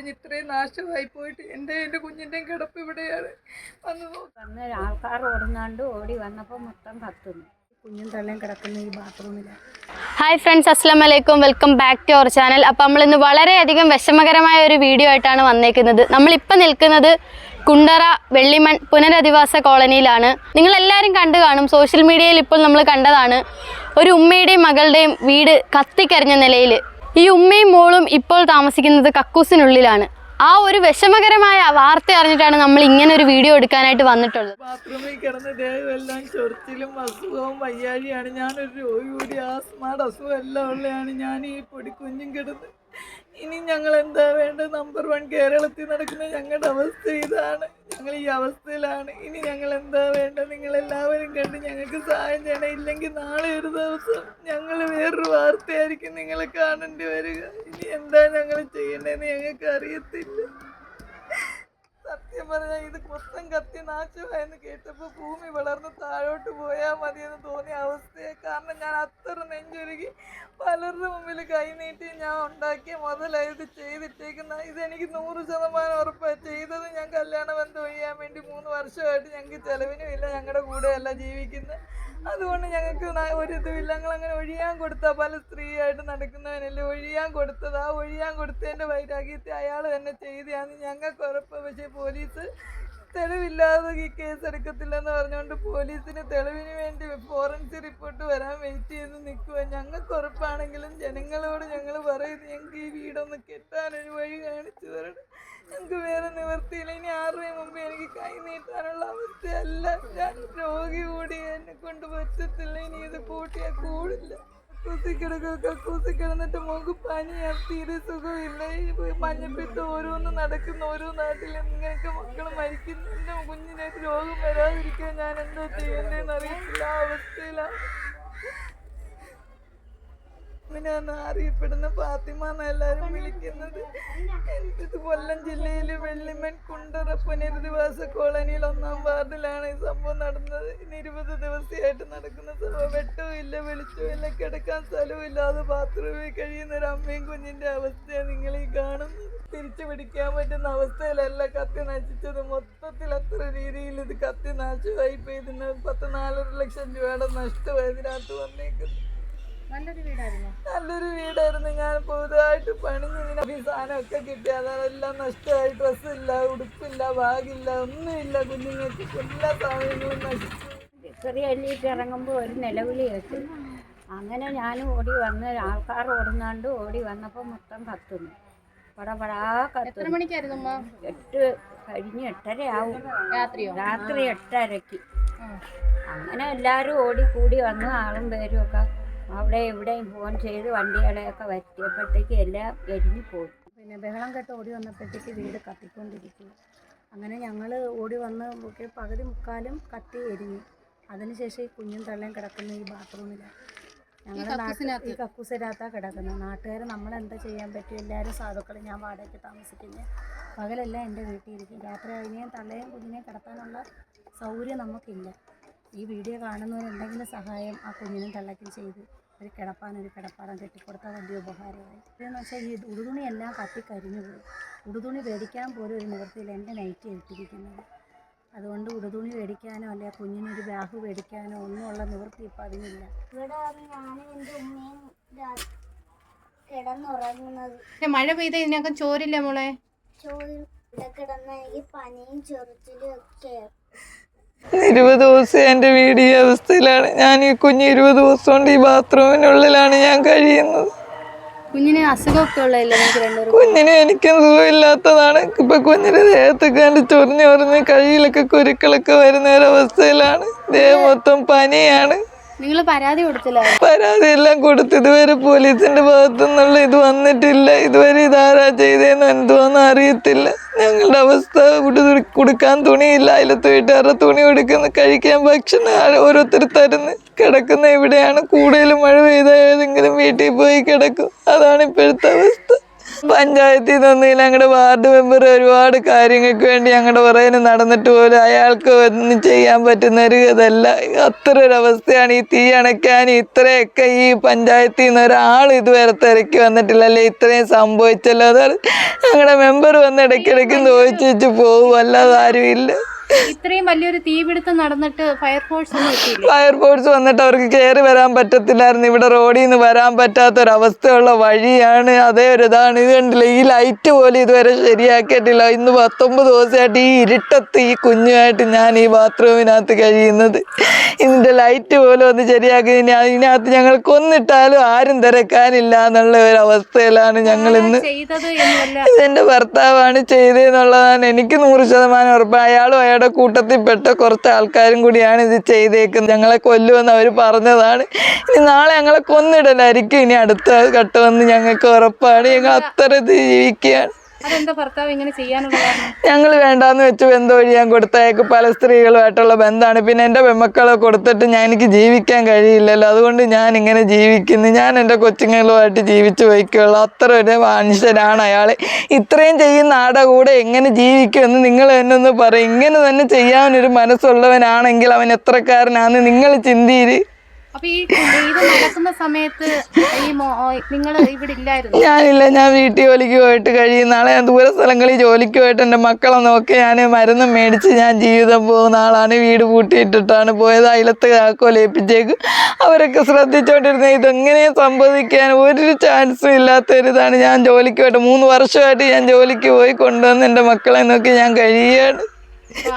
കഴിഞ്ഞ് ഇത്രയും നാശമായി പോയിട്ട് എന്റെ എന്റെ കുഞ്ഞിന്റെയും കിടപ്പ് ഇവിടെയാണ്. വന്ന്. വന്ന് ആൾക്കാർ ഓടുന്നാണ്ട് ഓടി വന്നപ്പോൾ മൊത്തം കത്തുന്നു. കുഞ്ഞും തള്ളയും കിടക്കുന്ന ഈ ബാത്റൂമിലാണ് ഹായ് ഫ്രണ്ട്സ് അസ്സാം വലൈക്കും welcome back to our channel അപ്പം നമ്മൾ ഇന്ന് വളരെയധികം വിഷമകരമായ ഒരു വീഡിയോ ആയിട്ടാണ് വന്നേക്കുന്നത്. നമ്മളിപ്പോൾ നിൽക്കുന്നത് കുണ്ടറ വെള്ളിമൺ പുനരധിവാസ കോളനിയിലാണ്. നിങ്ങളെല്ലാവരും കണ്ടു കാണും. സോഷ്യൽ മീഡിയയിൽ ഇപ്പോൾ നമ്മൾ കണ്ടതാണ്. ഒരു ഉമ്മയുടെയും മകളുടെയും വീട് കത്തിക്കരിഞ്ഞ നിലയിൽ ഈ ഉമ്മയും മോളും ഇപ്പോൾ താമസിക്കുന്നത് കക്കൂസിനുള്ളിലാണ്. ആ ഒരു വിഷമകരമായ വാർത്ത അറിഞ്ഞിട്ടാണ് നമ്മൾ ഇങ്ങനെ ഒരു വീഡിയോ എടുക്കാനായിട്ട് വന്നിട്ടുള്ളത്. ബാത്റൂമിൽ കിടന്ന് ദേഹമെല്ലാം ചൊറിച്ചിലും അസുഖവും വയ്യാഴിയാണ് ഞാനൊരു രോഗി കൂടി ആസ്മാട് അസുഖം എല്ലാം ഉള്ളതാണ് ഞാൻ ഈ പൊടി കുഞ്ഞും കിടന്ന് ഇനി ഞങ്ങൾ എന്താ വേണ്ടത്? നമ്പർ വൺ കേരളത്തിൽ നടക്കുന്ന ഞങ്ങളുടെ അവസ്ഥ ഇതാണ്. ഞങ്ങൾ ഈ അവസ്ഥയിലാണ്. ഇനി ഞങ്ങൾ എന്താ വേണ്ട നിങ്ങൾ എല്ലാവരും കണ്ട് ഞങ്ങൾക്ക് സഹായം ചെയ്യണം. ഇല്ലെങ്കിൽ നാളെ ഒരു ദിവസം ഞങ്ങൾ വേറൊരു വാർത്തയായിരിക്കും നിങ്ങളെ കാണേണ്ടി വരിക. ഇനി എന്താ ഞങ്ങൾ ചെയ്യേണ്ടതെന്ന് ഞങ്ങൾക്ക് അറിയത്തില്ല. സത്യം പറഞ്ഞാൽ ഇത് മൊത്തം കത്തി നാശമായെന്ന് കേട്ടപ്പോൾ ഭൂമി വളർന്ന് താഴോട്ട് പോയാൽ മതിയെന്ന് തോന്നിയ അവസ്ഥയെ കാരണം ഞാൻ അത്ര നെഞ്ചൊരുകി പലരുടെ മുമ്പിൽ കൈനീട്ടി ഞാൻ ഉണ്ടാക്കിയ മുതലായത് ചെയ്തിട്ടേക്കുന്ന. ഇതെനിക്ക് നൂറ് ശതമാനം ഉറപ്പാണ് ചെയ്തത് ഞാൻ കല്യാണ ബന്ധം ഒഴിയാൻ വേണ്ടി മൂന്ന് വർഷമായിട്ട് ഞങ്ങൾക്ക് ചിലവിനും ഇല്ല ഞങ്ങളുടെ കൂടെയല്ല ജീവിക്കുന്നത് അതുകൊണ്ട് ഞങ്ങൾക്ക് ഒരു ഇതുമില്ല ഞങ്ങൾ അങ്ങനെ ഒഴിയാൻ കൊടുത്ത പല സ്ത്രീയായിട്ട് നടക്കുന്നവനല്ലേ ഒഴിയാൻ കൊടുത്തത്. ആ ഒഴിയാൻ കൊടുത്തതിന്റെ വൈരാഗ്യത്തെ അയാൾ തന്നെ ചെയ്തതാണ് ഞങ്ങൾക്ക് ഉറപ്പ്. പക്ഷേ പോലീസ് തെളിവില്ലാതെ ഈ കേസ് എടുക്കത്തില്ലെന്ന് പറഞ്ഞുകൊണ്ട് പോലീസിന് തെളിവിന് വേണ്ടി ഫോറൻസിക് റിപ്പോർട്ട് വരാൻ വെയിറ്റ് ചെയ്ത് നിൽക്കുക ഞങ്ങൾക്ക് ഉറപ്പാണെങ്കിലും ജനങ്ങളോട് ഞങ്ങൾ പറയുന്നത് ഞങ്ങൾക്ക് ഈ വീടൊന്ന് കെട്ടാനൊരു വഴി കാണിച്ചു തരണം. ഞങ്ങൾക്ക് വേറെ നിവർത്തിയില്ല ഇനി ആറുപേ മുമ്പ് എനിക്ക് കൈ നീട്ടാനുള്ള അവസ്ഥയല്ല. ഞാൻ രോഗി കൂടി എന്നെ കൊണ്ട് പറ്റത്തില്ല. ഇനി ഇത് കൂട്ടിയാൽ കൂടില്ല. കക്കൂസി കിടക്കുക കക്കൂസി കിടന്നിട്ട് മോക്ക് പനിയാ തീരെ സുഖമില്ല മഞ്ഞപ്പിത്ത് ഓരോന്ന് നടക്കുന്ന. ഓരോ നാട്ടിൽ ഇങ്ങനെയൊക്കെ മക്കൾ മരിക്കുന്നു. കുഞ്ഞിനായിട്ട് രോഗം വരാതിരിക്കാൻ ഞാൻ എന്താ ചെയ്യേണ്ടതെന്ന് അറിയത്തില്ല. അവസ്ഥയിലാണ് അറിയപ്പെടുന്ന ഫാത്തിമ എന്ന് എല്ലാവരും വിളിക്കുന്നത്. ഇത് കൊല്ലം ജില്ലയിലെ വെള്ളിമൺ കുണ്ടറ പുനരധിവാസ കോളനിയിൽ ഒന്നാം വാർഡിലാണ് ഈ സംഭവം നടന്നത്. ഇനി ഇരുപത് ദിവസമായിട്ട് നടക്കുന്ന സംഭവം. വെട്ടവും ഇല്ല വെളിച്ചവും ഇല്ല കിടക്കാൻ സ്ഥലവും ഇല്ലാതെ ബാത്റൂമിൽ കഴിയുന്ന ഒരു അമ്മയും കുഞ്ഞിന്റെ അവസ്ഥയാണ് നിങ്ങൾ ഈ കാണുന്നത്. തിരിച്ചു പിടിക്കാൻ പറ്റുന്ന അവസ്ഥയിലല്ല കത്തി നശിച്ചത്. മൊത്തത്തിൽ അത്ര രീതിയിൽ ഇത് കത്തി നാശമായി പോയി. ഇതിന് പത്ത് നാലര ലക്ഷം രൂപയുടെ നഷ്ടമായി ഇതിനകത്ത് വന്നേക്കുന്നത് നല്ലൊരു വീടായിരുന്നു. ഞാൻ പുതുതായിട്ട് പണിഞ്ഞതിന് ഈ സാധനമൊക്കെ കിട്ടി. അതെല്ലാം നഷ്ടമായി. ഡ്രസ്സില്ല ഉടുപ്പില്ല ബാഗില്ല ഒന്നുമില്ല കുഞ്ഞുങ്ങൾക്ക്. എല്ലാ സാധനങ്ങളും നശിച്ചു. ചെറിയ അല്ലിട്ട് ഇറങ്ങുമ്പോൾ ഒരു നിലവിളി കേട്ടു അങ്ങനെ ഞാനും ഓടി വന്ന് ആൾക്കാർ ഓടുന്നാണ്ട് ഓടി വന്നപ്പോൾ മൊത്തം കത്തുന്നു. പടപടാ കത്തുന്നു. മണിക്കായിരുന്നു എട്ട് കഴിഞ്ഞ് എട്ടരയാവും രാത്രിയോ? രാത്രി എട്ടരയ്ക്ക്. അങ്ങനെ എല്ലാവരും ഓടി കൂടി വന്നു. ആളും പേരും ഒക്കെ അവിടെ എവിടെയും ഫോൺ ചെയ്ത് വണ്ടികളെയൊക്കെ വരുത്തിയപ്പോഴത്തേക്ക് എല്ലാം എരിഞ്ഞു പോയി. പിന്നെ ബഹളം കെട്ട് ഓടി വന്നപ്പോഴത്തേക്ക് വീട് കത്തിക്കൊണ്ടിരിക്കും അങ്ങനെ ഞങ്ങൾ ഓടി വന്ന് ഒക്കെ പകുതി മുക്കാലും കത്തി എരിഞ്ഞു. അതിനുശേഷം ഈ കുഞ്ഞും തള്ളയും കിടക്കുന്ന ഈ ബാത്റൂമിലാണ് ഞങ്ങളുടെ നാട്ടിൽ ഈ കക്കൂസിനകത്താണ് കിടക്കുന്നത് നാട്ടുകാർ നമ്മളെന്താ ചെയ്യാൻ പറ്റും? എല്ലാവരും സാധുക്കൾ ഞാൻ വാടകയ്ക്ക് താമസിക്കുന്നത് പകലെല്ലാം എന്റെ വീട്ടിൽ ഇരിക്കും. രാത്രി കഴിഞ്ഞാൽ തള്ളയും കുഞ്ഞിനെയും കിടത്താനുള്ള സൗകര്യം നമുക്കില്ല. ഈ വീഡിയോ കാണുന്നവരുണ്ടെങ്കിലും സഹായം ആ കുഞ്ഞിനും തള്ളയ്ക്കും ചെയ്ത്. ഒരു കിടപ്പാൻ ഒരു കിടപ്പാടം കെട്ടിക്കൊടുത്താൽ വലിയ ഉപകാരമായി ഇതെന്ന് വെച്ചാൽ ഈ ഉടുതുണി എല്ലാം കത്തിക്കരിഞ്ഞു പോയി. ഉടുതുണി മേടിക്കാൻ പോലും ഒരു നിവൃത്തിയില്ല എന്റെ നൈറ്റ് ഇട്ടിരിക്കുന്നത്. അതുകൊണ്ട് ഉടുതുണി മേടിക്കാനോ അല്ലെങ്കിൽ കുഞ്ഞിനൊരു ബാഗ് മേടിക്കാനോ ഒന്നുമുള്ള നിവൃത്തി ഇപ്പം അതിനില്ല. ഇവിടെ വന്ന് ഞാനും എന്റെ ഉമ്മയും രാ- കിടന്നുറങ്ങുന്നത്. മഴ പെയ്ത ഇതിനകം ചോരില്ല മോളെ? ചോര. ഇവിടെ കിടന്ന ഈ പനിയും ചൊറിച്ചിലും ഒക്കെ. ഇരുപത് ദിവസം എന്റെ വീട് ഈ അവസ്ഥയിലാണ്. ഞാൻ ഈ കുഞ്ഞ് ഇരുപത് ദിവസം കൊണ്ട് ഈ ബാത്റൂമിനുള്ളിലാണ് ഞാൻ കഴിയുന്നത്. കുഞ്ഞിന് അസുഖമൊക്കെ ഉള്ളതല്ലേ കുഞ്ഞിന് എനിക്കും സുഖമില്ലാത്തതാണ്. ഇപ്പൊ കുഞ്ഞിന്റെ ദേഹത്ത് കണ്ട് ചൊറിഞ്ഞ് ചൊറിഞ്ഞ് കഴിയിലൊക്കെ കുരുക്കളൊക്കെ വരുന്ന ഒരവസ്ഥയിലാണ് ദേഹം മൊത്തം പനിയാണ്. നിങ്ങൾ പരാതി കൊടുത്തില്ല? പരാതി എല്ലാം കൊടുത്തു ഇതുവരെ പോലീസിന്റെ ഭാഗത്തു നിന്നുള്ള ഇത് വന്നിട്ടില്ല. ഇതുവരെ ഇതാരാ ചെയ്തതെന്ന് എന്തുവാന്ന് അറിയത്തില്ല. ഞങ്ങളുടെ അവസ്ഥ കൊടുക്കാൻ തുണിയില്ല. അതിലത്തെ വീട്ടുകാരുടെ തുണി കൊടുക്കുന്നു കഴിക്കാൻ ഭക്ഷണം ഓരോരുത്തർ തരുന്ന്. കിടക്കുന്ന ഇവിടെയാണ് കൂടുതലും മഴ പെയ്ത ഏതെങ്കിലും വീട്ടിൽ പോയി കിടക്കും. അതാണ് ഇപ്പോഴത്തെ അവസ്ഥ. പഞ്ചായത്തിൽ നിന്നില്ല ഞങ്ങളുടെ വാർഡ് മെമ്പർ ഒരുപാട് കാര്യങ്ങൾക്ക് വേണ്ടി ഞങ്ങളുടെ പുറകിന് നടന്നിട്ട് പോലും അയാൾക്ക് ഒന്നും ചെയ്യാൻ പറ്റുന്ന ഒരു ഇതല്ല. അത്ര ഒരു അവസ്ഥയാണ് ഈ തീ അണയ്ക്കാൻ. ഇത്രയൊക്കെ ഈ പഞ്ചായത്തിൽ നിന്ന് ഒരാൾ ഇതുവരെ തിരക്കി വന്നിട്ടില്ല അല്ലെ ഇത്രയും സംഭവിച്ചല്ലോ. അതാണ് ഞങ്ങളുടെ മെമ്പർ വന്ന് ഇടയ്ക്കിടയ്ക്ക് ചോദിച്ചു വെച്ച് പോകും അല്ലാതെ ആരുമില്ല ഇത്രയും വലിയൊരു തീപിടുത്തം നടന്നിട്ട് ഫയർഫോഴ്സ് ഫയർഫോഴ്സ് വന്നിട്ട് അവർക്ക് കയറി വരാൻ പറ്റത്തില്ലായിരുന്നു. ഇവിടെ റോഡിൽ നിന്ന് വരാൻ പറ്റാത്ത ഒരു അവസ്ഥയുള്ള വഴിയാണ് അതേ ഒരു ഇതാണ്. ഇത് കണ്ടില്ല ഈ ലൈറ്റ് പോലും ഇതുവരെ ശരിയാക്കിയിട്ടില്ല. ഇന്ന് പത്തൊമ്പത് ദിവസമായിട്ട് ഈ ഇരുട്ടത്ത് ഈ കുഞ്ഞുമായിട്ട് ഞാൻ ഈ ബാത്റൂമിനകത്ത് കഴിയുന്നത്. ഇതിന്റെ ലൈറ്റ് പോലും ഒന്ന് ശരിയാക്കി ഇനി അതിനകത്ത് ഞങ്ങൾ കൊന്നിട്ടാലും ആരും തിരക്കാനില്ല എന്നുള്ള ഒരു അവസ്ഥയിലാണ് ഞങ്ങൾ ഇന്ന്. ഇതെന്റെ ഭർത്താവാണ് ചെയ്തതെന്നുള്ളതാണ് എനിക്ക് നൂറ് ശതമാനം ഉറപ്പ്. അയാളും അയാളുടെ കൂട്ടത്തിൽപ്പെട്ട കുറച്ച് ആൾക്കാരും കൂടിയാണ് ഇത് ചെയ്തേക്കുന്നത്. ഞങ്ങളെ കൊല്ലുമെന്ന് അവർ പറഞ്ഞതാണ്. ഇനി നാളെ ഞങ്ങളെ കൊന്നിടലായിരിക്കും. ഇനി അടുത്ത ഘട്ടമെന്ന് ഞങ്ങൾക്ക് ഉറപ്പാണ്. ഞങ്ങൾ അത്ര ജീവിക്കുകയാണ്. അതെന്താ ഇങ്ങനെ ചെയ്യാനുള്ള ഞങ്ങൾ വേണ്ടാന്ന് വെച്ച് ബന്ധം ഒഴിയാൻ കൊടുത്തയക്ക് പല സ്ത്രീകളുമായിട്ടുള്ള ബന്ധമാണ്. പിന്നെ എന്റെ പെമ്മക്കളെ കൊടുത്തിട്ട് ഞാൻ എനിക്ക് ജീവിക്കാൻ കഴിയില്ലല്ലോ. അതുകൊണ്ട് ഞാൻ ഇങ്ങനെ ജീവിക്കുന്നു. ഞാൻ എന്റെ കൊച്ചുങ്ങളുമായിട്ട് ജീവിച്ചു പോയിക്കുള്ളൂ അത്ര ഒരു മനുഷ്യനാണ് അയാൾ ഇത്രയും ചെയ്യുന്ന ആടെ കൂടെ എങ്ങനെ ജീവിക്കുമെന്ന് നിങ്ങൾ തന്നെ ഒന്ന് പറയും. ഇങ്ങനെ തന്നെ ചെയ്യാൻ ഒരു മനസ്സുള്ളവനാണെങ്കിൽ അവൻ എത്രക്കാരനാണെന്ന് നിങ്ങൾ ചിന്തിയിര് അപ്പൊ ഈ ഇത് നടക്കുന്ന സമയത്ത് ഈ നിങ്ങൾ ഇവിടെ ഇല്ലായിരുന്നു? ഞാനില്ല ഞാൻ വീട്ടിൽ ജോലിക്ക് പോയിട്ട് കഴിയുന്ന നാളെ ഞാൻ ദൂര സ്ഥലങ്ങളിൽ ജോലിക്ക് പോയിട്ട് എന്റെ മക്കളെ നോക്കി ഞാൻ മരുന്ന് മേടിച്ച് ഞാൻ ജീവിതം പോകുന്ന ആളാണ്. വീട് പൂട്ടിയിട്ടിട്ടാണ് പോയത്. അയലത്ത് കാക്കോലേപ്പിച്ചേക്ക് അവരൊക്കെ ശ്രദ്ധിച്ചോണ്ടിരുന്ന ഇതെങ്ങനെ സംഭവിക്കാൻ ഒരു ചാൻസും ഇല്ലാത്തൊരിതാണ്. ഞാൻ ജോലിക്ക് പോയിട്ട് മൂന്ന് വർഷമായിട്ട് ഞാൻ ജോലിക്ക് പോയി കൊണ്ടുവന്ന് എന്റെ മക്കളെ നോക്കി ഞാൻ കഴിയാണ്.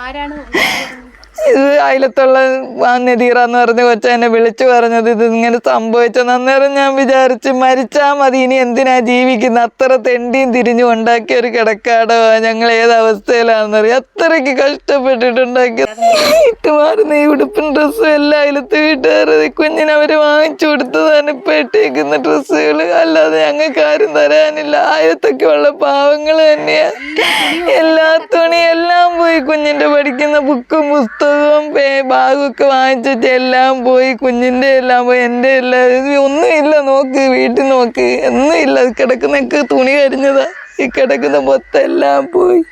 ആരാണ് അയലത്തുള്ള നദീറ എന്ന് പറഞ്ഞ കൊച്ച എന്നെ വിളിച്ചു പറഞ്ഞത് ഇത് ഇങ്ങനെ സംഭവിച്ചത് അന്നേരം ഞാൻ വിചാരിച്ച് മരിച്ചാൽ മതി. ഇനി എന്തിനാ ജീവിക്കുന്നത് അത്ര തെണ്ടിയും തിരിഞ്ഞു ഉണ്ടാക്കിയ ഒരു കിടക്കാടോ? ഞങ്ങൾ ഏത് അവസ്ഥയിലാണെന്നറിയാം? അത്രയ്ക്ക് കഷ്ടപ്പെട്ടിട്ടുണ്ടാക്കിയ ഇട്ടുമാറുന്ന ഈ ഉടുപ്പും ഡ്രസ്സും എല്ലാം അയലത്ത് വീട്ടുകാരത് കുഞ്ഞിന് വാങ്ങിച്ചു കൊടുത്തതാണ് ഇപ്പം ഇട്ടേക്കുന്ന ഡ്രസ്സുകൾ. അല്ലാതെ ഞങ്ങൾക്ക് ആരും തരാനില്ല. ആയിരത്തൊക്കെ ഉള്ള പാവങ്ങൾ തന്നെയാ. എല്ലാ തുണി എല്ലാം പോയി കുഞ്ഞിന്റെ പഠിക്കുന്ന ബുക്കും പുസ്തകവും പേ- ബാഗും ഒക്കെ വാങ്ങിച്ചിട്ട് എല്ലാം പോയി കുഞ്ഞിന്റെ എല്ലാം പോയി എന്റെ എല്ലാം ഒന്നുമില്ല നോക്ക് വീട്ടിൽ നോക്ക്. ഒന്നുമില്ല കിടക്കുന്നൊക്കെ തുണി കരിഞ്ഞതാ. ഈ കിടക്കുന്ന മൊത്തം എല്ലാം പോയി.